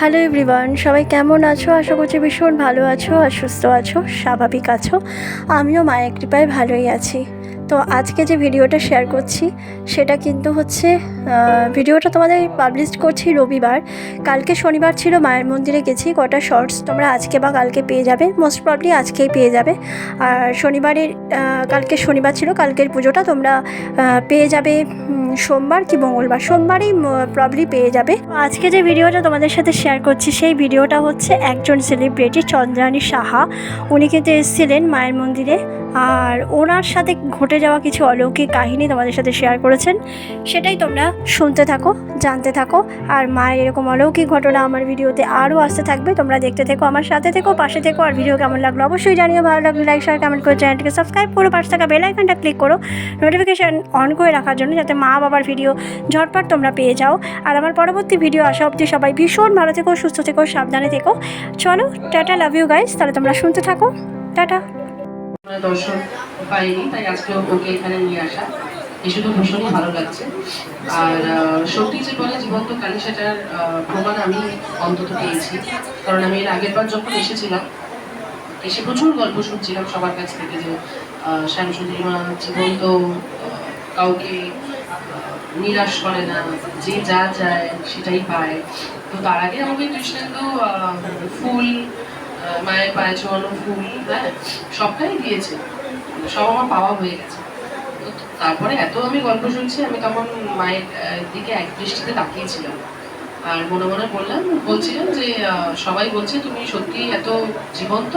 Hello everyone সবাই কেমন আছো? আশা করছি ভীষণ ভালো আছো, আর সুস্থ আছো, স্বাভাবিক আছো। আমিও মায়ের কৃপায় ভালোই আছি। তো আজকে যে ভিডিওটা শেয়ার করছি, সেটা কিন্তু হচ্ছে ভিডিওটা তোমাদের পাবলিশ করছি রবিবার। কালকে শনিবার ছিল, মায়ের মন্দিরে গেছি, কটা শর্টস তোমরা আজকে বা কালকে পেয়ে যাবে মোস্ট প্রবলি আজকেই পেয়ে যাবে। আর শনিবারের কালকে শনিবার ছিল, কালকের পুজোটা তোমরা পেয়ে যাবে সোমবার কি মঙ্গলবার, সোমবারই প্রবলি পেয়ে যাবে। আজকে যে ভিডিওটা তোমাদের সাথে শেয়ার করছি, সেই ভিডিওটা হচ্ছে একজন সেলিব্রিটি চন্দ্রানী সাহা। উনি কিন্তু এসেছিলেন মায়ের মন্দিরে আর ওনার সাথে ঘটে যাওয়া কিছু অলৌকিক কাহিনী তোমাদের সাথে শেয়ার করেছেন, সেটাই তোমরা শুনতে থাকো, জানতে থাকো। আর মায়ের এরকম অলৌকিক ঘটনা আমার ভিডিওতে আরও আসতে থাকবে, তোমরা দেখতে থেকো, আমার সাথে থেকো, পাশে থেকো। আর ভিডিও কেমন লাগল অবশ্যই জানিও, ভালো লাগলে লাইক শেয়ার কমেন্ট করে চ্যানেলটিকে সাবস্ক্রাইব করো পাশে থাকা বেল আইকনটা ক্লিক করো। নোটিফিকেশান অন করে রাখার জন্য যাতে মা বাবার ভিডিও ঝটপট তোমরা পেয়ে যাও। আর আমার পরবর্তী ভিডিও আসা অবধি সবাই ভীষণ ভালো থেকো, সুস্থ থেকো, সাবধানে থেকো। চলো, টাটা লাভ ইউ গাইস তাহলে তোমরা শুনতে থাকো। টাটা। দর্শক পাইনি তাই আজকে ওকে এখানে নিয়ে আসা। এসে তো ভীষণই ভালো লাগছে। আর সত্যি যে বলে জীবন্ত কালী সেটার প্রমাণ আমি অন্তত পেয়েছি। কারণ আমি এর আগের বার যখন এসেছিলাম এসে প্রচুর গল্প শুনছিলাম সবার কাছ থেকে যে আহ, শ্যামসুন্দরী মা জীবন্ত কাউকে নিরাশ করে না যে যা যায় সেটাই পায়। তো তার আগে আমাকে কৃষ্ণেন্দু ফুল মায়ের পায়ে ছোঁয়ানো ফুল হ্যাঁ সবটাই দিয়েছে। সব আমার পাওয়া হয়ে গেছে। তারপরে এত আমি গল্প শুনছি, আমি তখন মায়ের দিকে এক দৃষ্টিতে তাকিয়েছিলাম। আর মনে মনে বললাম, বলছিলাম যে সবাই বলছে, তুমি সত্যি এত জীবন্ত?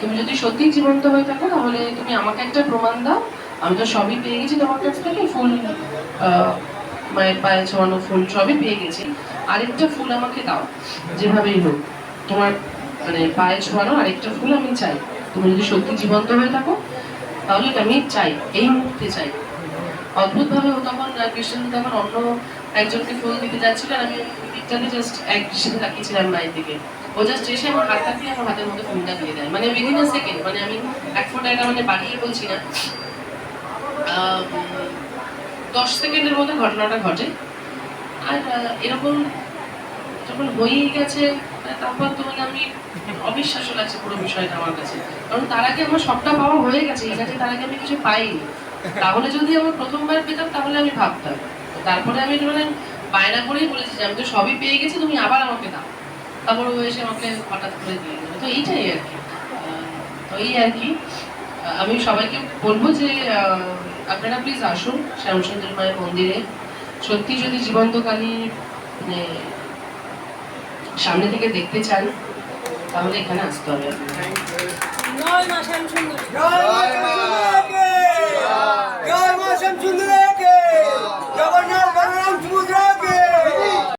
তুমি যদি সত্যি জীবন্ত হয়ে থাকো, তাহলে তুমি আমাকে একটা প্রমাণ দাও। আমি তো সবই পেয়ে গেছি তোমার কাছ থেকে, ফুল মায়ের পায়ে ছোঁয়ানো ফুল সবই পেয়ে গেছি। আরেকটা ফুল আমাকে দাও, যেভাবেই হোক। তোমার মানে পায়ে ছোঁয়ানো আরেকটা ফুল আমি চাই। তুমি যদি সত্যি জীবন্ত হয়ে থাকো, তাহলে আমি চাই, এই মুহূর্তে চাই। অদ্ভুত ভাবে ও তখন কৃষ্ণ তখন অন্য একজনকে ফুল দিতে যাচ্ছিল আর আমি ওই দিকটাতে জাস্ট এক দৃষ্টিতে তাকিয়েছিলাম মায়ের দিকে। ও জাস্ট এসে আমার হাতটা দিয়ে আমার হাতের মধ্যে ফুলটা দিয়ে দেয়। মানে উইদিন আ সেকেন্ড মানে আমি এক ফোটা এটা মানে বাড়িয়ে বলছি না। দশ সেকেন্ডের মধ্যে ঘটনাটা ঘটে। আর এরকম যখন হয়েই গেছে তারপর তো মানে আমি অবিশ্বাস্য লাগছে পুরো বিষয়টা আমার কাছে। কারণ তার আগে আমার সবটা পাওয়া হয়ে গেছে, এই কাছে তার আগে আমি কিছু পাইনি। তাহলে যদি আমার প্রথমবার পেতাম, তাহলে আমি ভাবতাম। তারপরে আমি মানে বায়না করেই বলেছি যে আমি তো সবই পেয়ে গেছি, তুমি আবার আমাকে দাও। তারপর ও এসে আমাকে হঠাৎ করে দিয়ে দিল তো এইটাই আর কি। তো এই আর কি। আমি সবাইকে বলব যে আপনারা প্লিজ আসুন, শ্যামসুন্দর মায়ের মন্দিরে। সত্যি যদি জীবন্ত কালী মানে সামনে থেকে দেখতে চান তাহলে এখানে আসতে হবে।